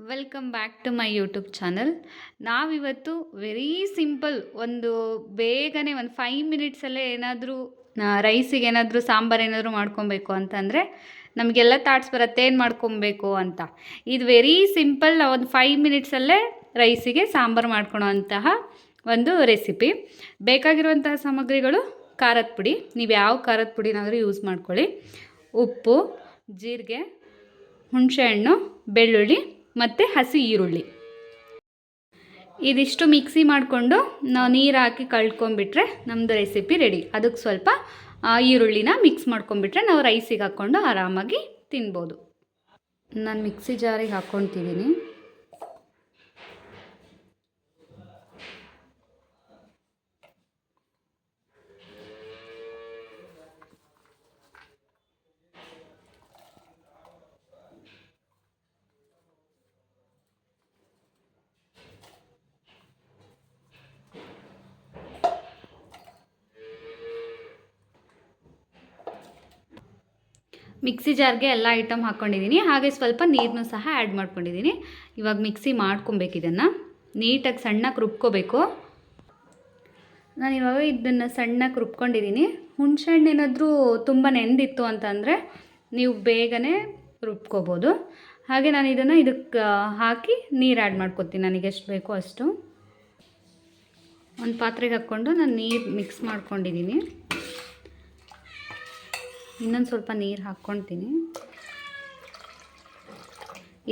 Welcome back to my YouTube channel ನಾವಿವತ್ತು very simple ಒಂದು ಬೇಗನೆ ಒಂದು ಫೈವ್ ಮಿನಿಟ್ಸಲ್ಲೇ ಏನಾದರೂ ರೈಸಿಗೆ ಏನಾದರೂ ಸಾಂಬಾರು ಏನಾದರೂ ಮಾಡ್ಕೊಬೇಕು ಅಂತಂದರೆ ನಮಗೆಲ್ಲ ಥಾಟ್ಸ್ ಬರುತ್ತೆ, ಏನು ಮಾಡ್ಕೊಬೇಕು ಅಂತ. ಇದು ವೆರಿ ಸಿಂಪಲ್ ಒಂದು ಫೈವ್ ಮಿನಿಟ್ಸಲ್ಲೇ ರೈಸಿಗೆ ಸಾಂಬಾರು ಮಾಡ್ಕೊಳೋ ಅಂತಹ ಒಂದು ರೆಸಿಪಿ ಬೇಕಾಗಿರುವಂತಹ ಸಾಮಗ್ರಿಗಳು ಖಾರದ ಪುಡಿ. ನೀವು ಯಾವ ಖಾರದ ಪುಡಿನಾದರೂ ಯೂಸ್ ಮಾಡ್ಕೊಳ್ಳಿ. ಉಪ್ಪು, ಜೀರಿಗೆ, ಹುಣಸೆಹಣ್ಣು, ಬೆಳ್ಳುಳ್ಳಿ ಮತ್ತು ಹಸಿ ಈರುಳ್ಳಿ. ಇದಿಷ್ಟು ಮಿಕ್ಸಿ ಮಾಡಿಕೊಂಡು ನಾವು ನೀರು ಹಾಕಿ ಕಳ್ಕೊಂಬಿಟ್ರೆ ನಮ್ಮದು ರೆಸಿಪಿ ರೆಡಿ ಅದಕ್ಕೆ ಸ್ವಲ್ಪ ಈರುಳ್ಳಿನ ಮಿಕ್ಸ್ ಮಾಡ್ಕೊಂಬಿಟ್ರೆ ನಾವು ರೈಸಿಗೆ ಹಾಕ್ಕೊಂಡು ಆರಾಮಾಗಿ ತಿನ್ಬೋದು. ನಾನು ಮಿಕ್ಸಿ ಜಾರಿಗೆ ಹಾಕ್ಕೊತಿದ್ದೀನಿ ಮಿಕ್ಸಿ ಜಾರ್ಗೆ ಎಲ್ಲ ಐಟಮ್ ಹಾಕ್ಕೊಂಡಿದ್ದೀನಿ. ಹಾಗೆ ಸ್ವಲ್ಪ ನೀರನ್ನು ಸಹ ಆ್ಯಡ್ ಮಾಡ್ಕೊಂಡಿದ್ದೀನಿ. ಇವಾಗ ಮಿಕ್ಸಿ ಮಾಡ್ಕೊಬೇಕು ಇದನ್ನು. ನೀಟಾಗಿ ಸಣ್ಣಕ್ಕೆ ರುಬ್ಕೋಬೇಕು. ನಾನು ಇವಾಗ ಇದನ್ನು ಸಣ್ಣಕ್ಕೆ ರುಬ್ಕೊಂಡಿದ್ದೀನಿ. ಹುಣಸೆಹಣ್ಣು ಏನಾದರೂ ತುಂಬ ನೆಂದಿತ್ತು ಅಂತಂದರೆ ನೀವು ಬೇಗನೆ ರುಬ್ಕೋಬೋದು. ಹಾಗೆ ನಾನು ಇದನ್ನು ಇದಕ್ಕೆ ಹಾಕಿ ನೀರು ಆ್ಯಡ್ ಮಾಡ್ಕೊತೀನಿ ನನಗೆ ಎಷ್ಟು ಬೇಕೋ ಅಷ್ಟು. ಒಂದು ಪಾತ್ರೆಗೆ ಹಾಕ್ಕೊಂಡು ನಾನು ನೀರು ಮಿಕ್ಸ್ ಮಾಡ್ಕೊಂಡಿದ್ದೀನಿ. ಇನ್ನೊಂದು ಸ್ವಲ್ಪ ನೀರು ಹಾಕ್ಕೊಳ್ತೀನಿ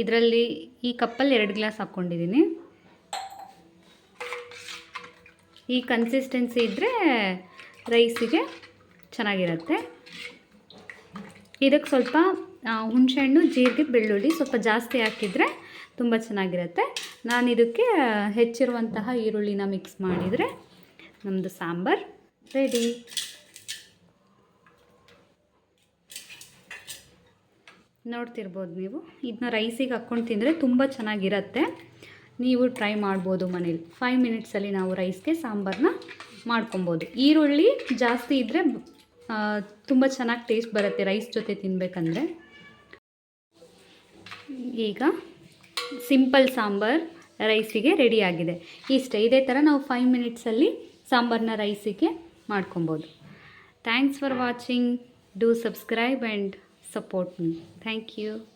ಇದರಲ್ಲಿ ಈ ಕಪ್ಪಲ್ಲಿ ಎರಡು ಗ್ಲಾಸ್ ಹಾಕ್ಕೊಂಡಿದ್ದೀನಿ. ಈ ಕನ್ಸಿಸ್ಟೆನ್ಸಿ ಇದ್ದರೆ ರೈಸಿಗೆ ಚೆನ್ನಾಗಿರುತ್ತೆ. ಇದಕ್ಕೆ ಸ್ವಲ್ಪ ಹುಣಸೆಹಣ್ಣು, ಜೀರಿಗೆ, ಬೆಳ್ಳುಳ್ಳಿ ಸ್ವಲ್ಪ ಜಾಸ್ತಿ ಹಾಕಿದರೆ ತುಂಬ ಚೆನ್ನಾಗಿರುತ್ತೆ. ನಾನು ಇದಕ್ಕೆ ಹೆಚ್ಚಿರುವಂತಹ ಈರುಳ್ಳಿನ ಮಿಕ್ಸ್ ಮಾಡಿದರೆ ನಮ್ಮದು ಸಾಂಬಾರು ರೆಡಿ ನೋಡ್ತಿರ್ಬೋದು ನೀವು. ಇದನ್ನ ರೈಸಿಗೆ ಹಾಕ್ಕೊಂಡು ತಿಂದರೆ ತುಂಬ ಚೆನ್ನಾಗಿರತ್ತೆ. ನೀವು ಟ್ರೈ ಮಾಡ್ಬೋದು ಮನೇಲಿ. ಫೈವ್ ಮಿನಿಟ್ಸಲ್ಲಿ ನಾವು ರೈಸ್ಗೆ ಸಾಂಬಾರನ್ನ ಮಾಡ್ಕೊಬೋದು. ಈರುಳ್ಳಿ ಜಾಸ್ತಿ ಇದ್ದರೆ ತುಂಬ ಚೆನ್ನಾಗಿ ಟೇಸ್ಟ್ ಬರುತ್ತೆ ರೈಸ್ ಜೊತೆ ತಿನ್ನಬೇಕಂದ್ರೆ ಈಗ ಸಿಂಪಲ್ ಸಾಂಬಾರ್ ರೈಸಿಗೆ ರೆಡಿಯಾಗಿದೆ ಇಷ್ಟೇ, ಇದೇ ಥರ ನಾವು ಫೈವ್ ಮಿನಿಟ್ಸಲ್ಲಿ ಸಾಂಬಾರನ್ನ ರೈಸಿಗೆ ಮಾಡ್ಕೊಬೋದು. Thanks for watching do subscribe and support me. Thank you.